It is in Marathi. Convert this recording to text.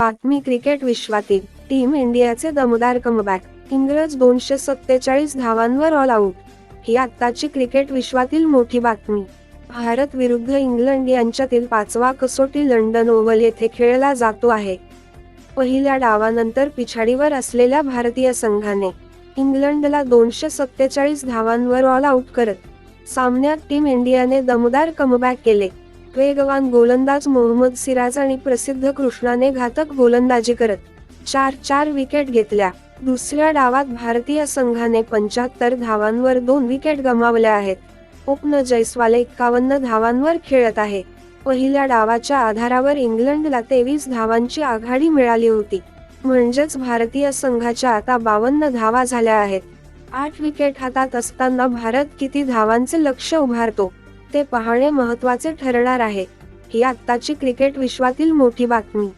बातमी क्रिकेट विश्वातील टीम इंडियाचे दमदार कमबॅक इंग्रज दोनशे सत्तेचाळीस धावांवर ऑल आऊट ही आत्ताची क्रिकेट विश्वातील मोठी बातमी. भारत विरुद्ध इंग्लंड यांच्यातील पाचवा कसोटी लंडन ओव्हल येथे खेळला जातो आहे. पहिल्या डावानंतर पिछाडीवर असलेल्या भारतीय संघाने इंग्लंडला दोनशे सत्तेचाळीस धावांवर ऑल आऊट करत सामन्यात टीम इंडियाने दमदार कमबॅक केले. वेगवान गोलंदाज मोहम्मद सिराज आणि प्रसिद्ध कृष्णाने घातक गोलंदाजी करत चार चार विकेट घेतल्या. दुसऱ्या डावात भारतीय संघाने पंच्याहत्तर धावांवर दोन विकेट गमावल्या आहेत. ओपन जयस्वाल एक्कावन्न धावांवर खेळत आहे. पहिल्या डावाच्या आधारावर इंग्लंडला तेवीस धावांची आघाडी मिळाली होती. म्हणजेच भारतीय संघाच्या आता बावन्न धावा झाल्या आहेत. आठ विकेट हातात असताना भारत किती धावांचे लक्ष उभारतो? ते पाहणे महत्त्वाचे ठरणार आहे. ही आत्ताची क्रिकेट विश्वातील मोठी बातमी.